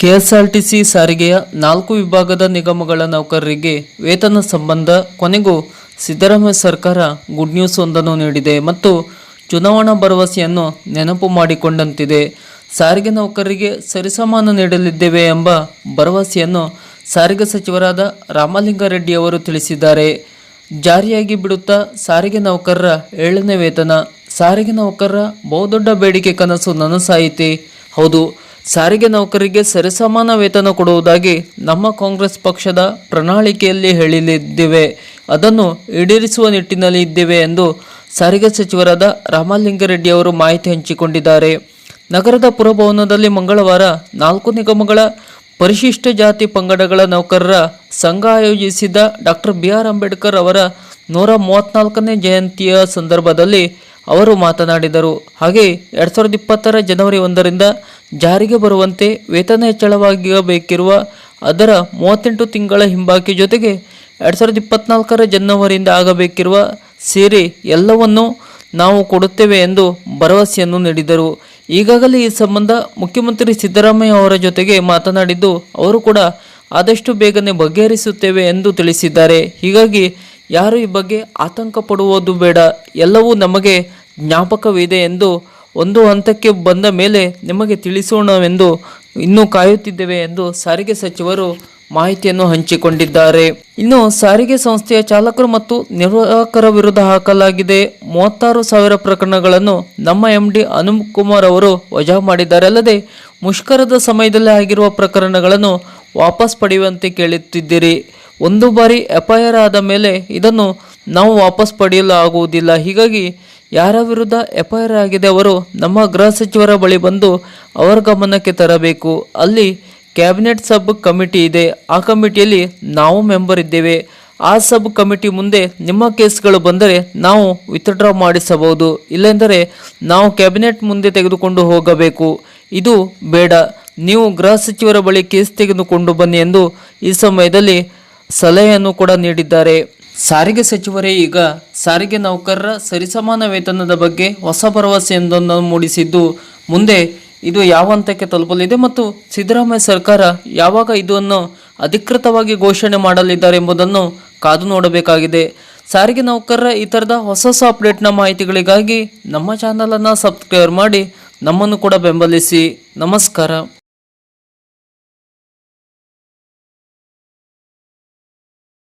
KSRTC ಸಾರಿಗೆಯ ನಾಲ್ಕು ವಿಭಾಗದ ನಿಗಮಗಳ ನೌಕರರಿಗೆ ವೇತನ ಸಂಬಂಧ ಕೊನೆಗೂ ಸಿದ್ದರಾಮಯ್ಯ ಸರ್ಕಾರ ಗುಡ್ ನ್ಯೂಸ್ ಒಂದನ್ನು ನೀಡಿದೆ ಮತ್ತು ಚುನಾವಣಾ ಭರವಸೆಯನ್ನು ನೆನಪು ಮಾಡಿಕೊಂಡಂತಿದೆ. ಸಾರಿಗೆ ನೌಕರರಿಗೆ ಸರಿಸಮಾನ ನೀಡಲಿದ್ದೇವೆ ಎಂಬ ಭರವಸೆಯನ್ನು ಸಾರಿಗೆ ಸಚಿವರಾದ ರಾಮಲಿಂಗಾರೆಡ್ಡಿ ಅವರು ತಿಳಿಸಿದ್ದಾರೆ. ಜಾರಿಯಾಗಿ ಬಿಡುತ್ತಾ ಸಾರಿಗೆ ನೌಕರರ ಏಳನೇ ವೇತನ, ಸಾರಿಗೆ ನೌಕರರ ಬಹುದೊಡ್ಡ ಬೇಡಿಕೆ ಕನಸು ನನಸಾಯಿತೆ. ಹೌದು ಸಾರಿಗೆ ನೌಕರರಿಗೆ ಸರಿಸಮಾನ ವೇತನ ಕೊಡುವುದಾಗಿ ನಮ್ಮ ಕಾಂಗ್ರೆಸ್ ಪಕ್ಷದ ಪ್ರಣಾಳಿಕೆಯಲ್ಲಿ ಹೇಳಿದ್ದೇವೆ ಅದನ್ನು ಈಡೇರಿಸುವ ನಿಟ್ಟಿನಲ್ಲಿ ಇದ್ದೇವೆ ಎಂದು ಸಾರಿಗೆ ಸಚಿವರಾದ ರಾಮಲಿಂಗಾರೆಡ್ಡಿ ಅವರು ಮಾಹಿತಿ ಹಂಚಿಕೊಂಡಿದ್ದಾರೆ. ನಗರದ ಪುರಭವನದಲ್ಲಿ ಮಂಗಳವಾರ ನಾಲ್ಕು ನಿಗಮಗಳ ಪರಿಶಿಷ್ಟ ಜಾತಿ ಪಂಗಡಗಳ ನೌಕರರ ಸಂಘ ಆಯೋಜಿಸಿದ್ದ ಡಾಕ್ಟರ್ ಬಿ ಆರ್ ಅಂಬೇಡ್ಕರ್ ಅವರ ನೂರ ಮೂವತ್ತ್ನಾಲ್ಕನೇ ಜಯಂತಿಯ ಸಂದರ್ಭದಲ್ಲಿ ಅವರು ಮಾತನಾಡಿದರು. ಹಾಗೆ ಎರಡು ಸಾವಿರದ ಇಪ್ಪತ್ತರ ಜನವರಿ ಒಂದರಿಂದ ಜಾರಿಗೆ ಬರುವಂತೆ ವೇತನ ಹೆಚ್ಚಳವಾಗಿರಬೇಕಿರುವ ಅದರ ಮೂವತ್ತೆಂಟು ತಿಂಗಳ ಹಿಂಬಾಕಿ ಜೊತೆಗೆ ಎರಡು ಸಾವಿರದ ಇಪ್ಪತ್ನಾಲ್ಕರ ಜನವರಿಯಿಂದ ಆಗಬೇಕಿರುವ ಸೇರಿ ಎಲ್ಲವನ್ನೂ ನಾವು ಕೊಡುತ್ತೇವೆ ಎಂದು ಭರವಸೆಯನ್ನು ನೀಡಿದರು. ಈಗಾಗಲೇ ಈ ಸಂಬಂಧ ಮುಖ್ಯಮಂತ್ರಿ ಸಿದ್ದರಾಮಯ್ಯ ಅವರ ಜೊತೆಗೆ ಮಾತನಾಡಿದ್ದು, ಅವರು ಕೂಡ ಆದಷ್ಟು ಬೇಗನೆ ಬಗೆಹರಿಸುತ್ತೇವೆ ಎಂದು ತಿಳಿಸಿದ್ದಾರೆ. ಹೀಗಾಗಿ ಯಾರು ಈ ಬಗ್ಗೆ ಆತಂಕ ಪಡುವುದು ಬೇಡ. ಎಲ್ಲವೂ ನಮಗೆ ಜ್ಞಾಪಕವಿದೆ ಎಂದು ಒಂದು ಹಂತಕ್ಕೆ ಬಂದ ಮೇಲೆ ನಿಮಗೆ ತಿಳಿಸೋಣವೆಂದು ಇನ್ನೂ ಕಾಯುತ್ತಿದ್ದೇವೆ ಎಂದು ಸಾರಿಗೆ ಸಚಿವರು ಮಾಹಿತಿಯನ್ನು ಹಂಚಿಕೊಂಡಿದ್ದಾರೆ. ಇನ್ನು ಸಾರಿಗೆ ಸಂಸ್ಥೆಯ ಚಾಲಕರು ಮತ್ತು ನಿರ್ವಾಹಕರ ವಿರುದ್ಧ ಹಾಕಲಾಗಿದೆ. ಮೂವತ್ತಾರು ಸಾವಿರ ಪ್ರಕರಣಗಳನ್ನು ನಮ್ಮ ಎಂ ಡಿ ಅನುಪ್ ಕುಮಾರ್ ಅವರು ವಜಾ ಮಾಡಿದ್ದಾರೆ. ಅಲ್ಲದೆ ಮುಷ್ಕರದ ಸಮಯದಲ್ಲಿ ಆಗಿರುವ ಪ್ರಕರಣಗಳನ್ನು ವಾಪಸ್ ಪಡೆಯುವಂತೆ ಕೇಳುತ್ತಿದ್ದೀರಿ. ಒಂದು ಬಾರಿ ಎಫ್ಐಆರ್ ಆದ ಮೇಲೆ ಇದನ್ನು ನಾವು ವಾಪಸ್ ಪಡೆಯಲು ಆಗುವುದಿಲ್ಲ. ಹೀಗಾಗಿ ಯಾರ ವಿರುದ್ಧ ಎಫ್ಐಆರ್ ಆಗಿದೆ ಅವರು ನಮ್ಮ ಗೃಹ ಸಚಿವರ ಬಳಿ ಬಂದು ಅವರ ಗಮನಕ್ಕೆ ತರಬೇಕು. ಅಲ್ಲಿ ಕ್ಯಾಬಿನೆಟ್ ಸಬ್ ಕಮಿಟಿ ಇದೆ. ಆ ಕಮಿಟಿಯಲ್ಲಿ ನಾವು ಮೆಂಬರ್ ಇದ್ದೇವೆ. ಆ ಸಬ್ ಕಮಿಟಿ ಮುಂದೆ ನಿಮ್ಮ ಕೇಸ್ಗಳು ಬಂದರೆ ನಾವು ವಿತ್ಡ್ರಾ ಮಾಡಿಸಬಹುದು. ಇಲ್ಲೆಂದರೆ ನಾವು ಕ್ಯಾಬಿನೆಟ್ ಮುಂದೆ ತೆಗೆದುಕೊಂಡು ಹೋಗಬೇಕು. ಇದು ಬೇಡ. ನೀವು ಗೃಹ ಸಚಿವರ ಬಳಿ ಕೇಸ್ ತೆಗೆದುಕೊಂಡು ಬನ್ನಿ ಎಂದು ಈ ಸಮಯದಲ್ಲಿ ಸಲಹೆಯನ್ನು ಕೂಡ ನೀಡಿದ್ದಾರೆ. ಸಾರಿಗೆ ಸಚಿವರೇ, ಈಗ ಸಾರಿಗೆ ನೌಕರರ ಸರಿಸಮಾನ ವೇತನದ ಬಗ್ಗೆ ಹೊಸ ಭರವಸೆಯೊಂದನ್ನು ಮೂಡಿಸಿದ್ದು, ಮುಂದೆ ಇದು ಯಾವ ಹಂತಕ್ಕೆ ತಲುಪಲಿದೆ ಮತ್ತು ಸಿದ್ದರಾಮಯ್ಯ ಸರ್ಕಾರ ಯಾವಾಗ ಇದನ್ನು ಅಧಿಕೃತವಾಗಿ ಘೋಷಣೆ ಮಾಡಲಿದ್ದಾರೆ ಎಂಬುದನ್ನು ಕಾದು ನೋಡಬೇಕಾಗಿದೆ. ಸಾರಿಗೆ ನೌಕರರ ಈ ಥರದ ಹೊಸ ಹೊಸ ಅಪ್ಡೇಟ್ನ ಮಾಹಿತಿಗಳಿಗಾಗಿ ನಮ್ಮ ಚಾನಲನ್ನು ಸಬ್ಸ್ಕ್ರೈಬ್ ಮಾಡಿ, ನಮ್ಮನ್ನು ಕೂಡ ಬೆಂಬಲಿಸಿ. ನಮಸ್ಕಾರ.